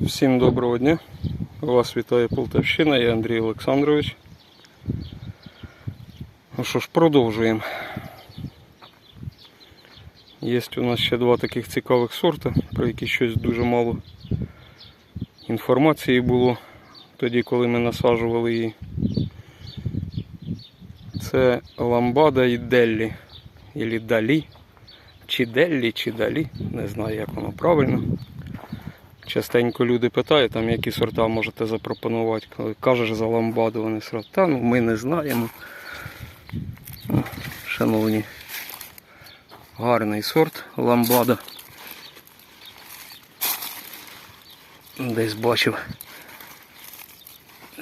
Всім доброго дня. Вас вітає Полтавщина, я Андрій Олександрович. Ну що ж, продовжуємо. Є у нас ще два таких цікавих сорта, про які щось дуже мало інформації було тоді, коли ми насаджували її. Це ламбада і Деллі. Ілі Далі. Чи Деллі, чи Далі. Не знаю, як воно правильно. Частенько люди питають, там, які сорта можете запропонувати. Коли кажеш за ламбаду, вони сразу, та ну ми не знаємо. О, Шановні, гарний сорт ламбада. Десь бачив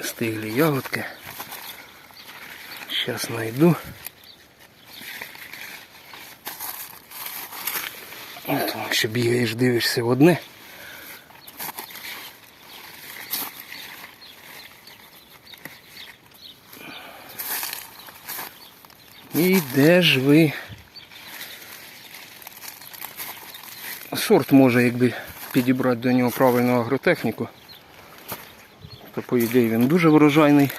стиглі ягодки. Зараз знайду. От, якщо бігаєш, дивишся в одне. І де ж ви? Сорт може, якби підібрати до нього правильну агротехніку. То по ідеї він дуже врожайний.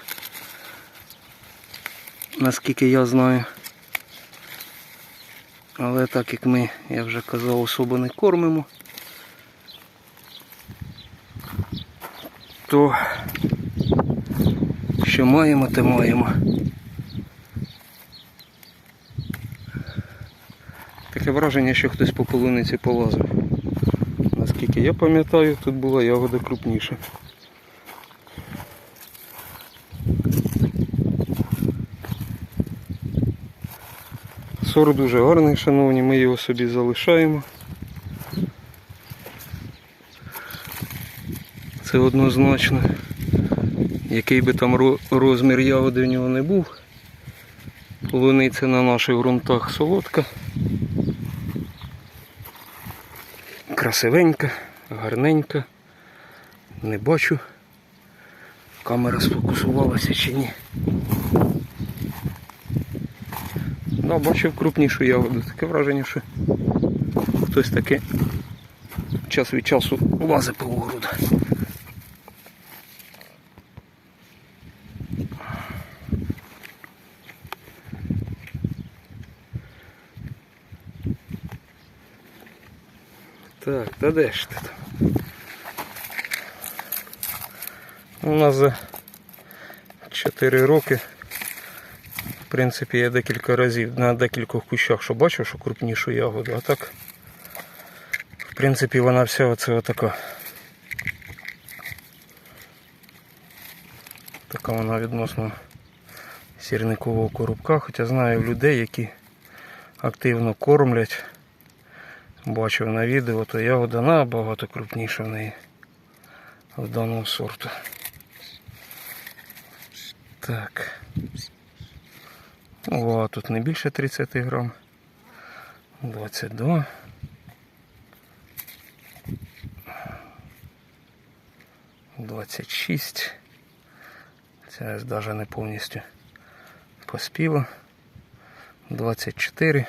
Наскільки я знаю. Але так як ми, я вже казав, особо не кормимо, то що маємо, те маємо. Таке враження, що хтось по полуниці полазив. Наскільки я пам'ятаю, тут була ягода крупніша. Сорт дуже гарний, шановні, ми його собі залишаємо. Це однозначно. Який би там розмір ягоди в нього не був. Полуниця на наших ґрунтах солодка. Красивенька, гарненька. Не бачу. Камера сфокусувалася чи ні. Да, бачив крупнішу ягоду. Таке враження, що хтось таки час від часу лазить по огороду. Так, та де ж ти там? У нас за 4 роки в принципі, я декілька разів на декількох кущах, що бачив, що крупнішу ягоду, а так, в принципі, вона вся оце отака. Така вона відносно сірникового коробка, хоча знаю людей, які активно кормлять. Бачив на відео, то ягода набагато крупніша в неї в даного сорту. Так. О, тут не більше 30 грам. 22. Двадцять шість. Це навіть не повністю поспіло. 24.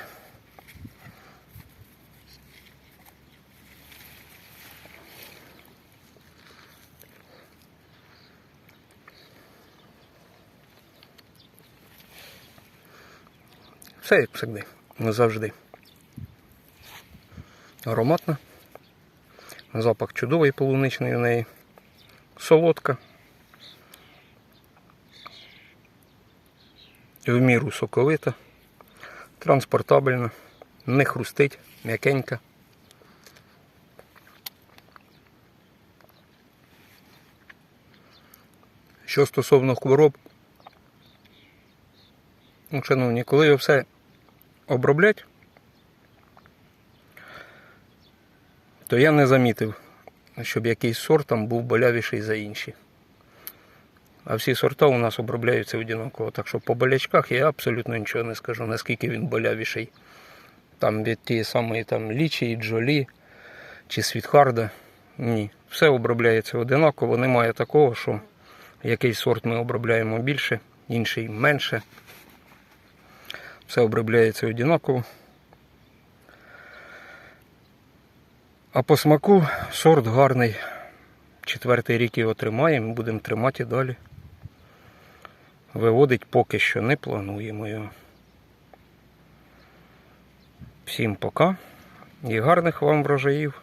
Все як завжди. Завжди. Ароматна. Запах чудовий полуничний у неї. Солодка. В міру соковита. Транспортабельна. Не хрустить, м'якенька. Що стосовно хвороб, Ну, шановні, коли все оброблять, то я не замітив, щоб якийсь сорт там був болявіший за інші. А всі сорта у нас обробляються одинаково. Так що по болячках я абсолютно нічого не скажу, наскільки він болявіший. Там від тієї самої там лічі, джолі чи світхарда. Ні. Все обробляється одинаково. Немає такого, що якийсь сорт ми обробляємо більше, інший менше. Все обробляється однаково. А по смаку сорт гарний. четвертий рік його тримаємо, будемо тримати далі. Виводить поки що не плануємо його. Всім пока і гарних вам врожаїв.